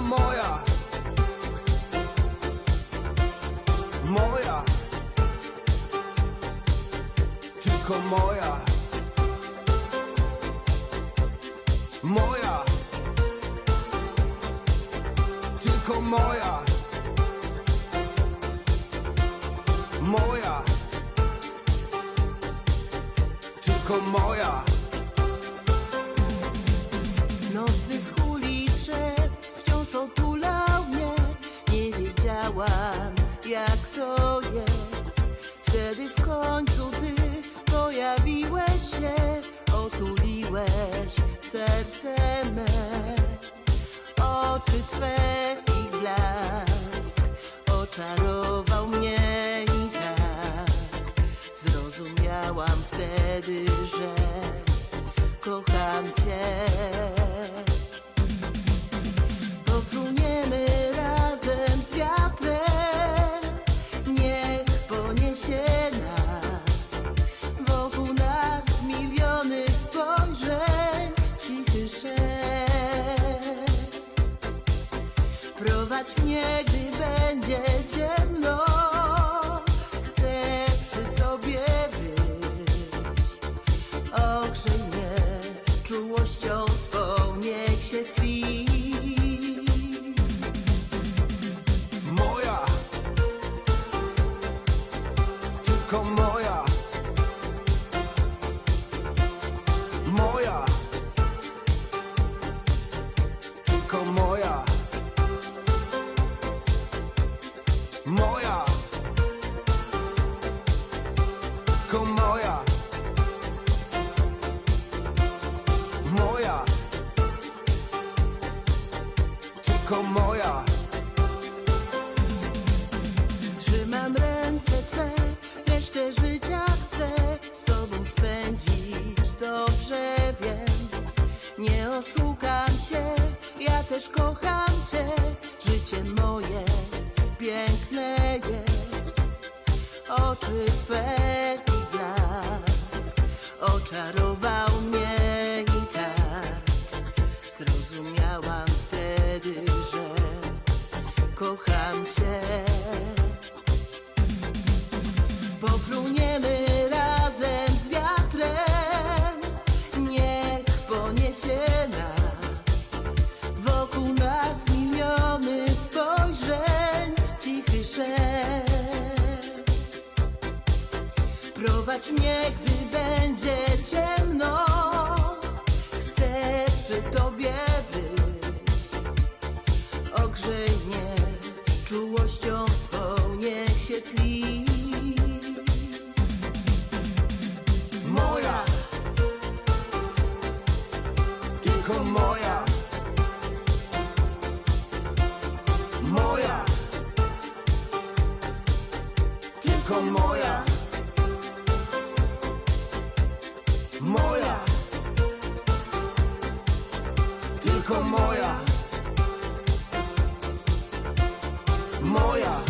tylko moja. Moja. Tylko moja. Moja. Tylko moja. Moja. Tylko moja. Nocnych otulał mnie. Nie wiedziałam jak to jest. Wtedy w końcu ty pojawiłeś się. Otuliłeś serce me. Oczy twe i blask Oczarował mnie i tak. Zrozumiałam wtedy, że kocham cię. Mnie, gdy będzie ciemno. Chcę przy tobie być. Ogrzej mnie czułością Tylko moja. Trzymam ręce Twe, resztę życia chcę z Tobą spędzić, dobrze wiem. Nie oszukam się, ja też kocham Cię, życie moje piękne jest. Oczy Twe i blask oczarował poniesie nas. Wokół nas miliony spojrzeń, cichy szept. Prowadź mnie, gdy będzie ciemno. tylko moja. Moja. Tylko moja. Moja.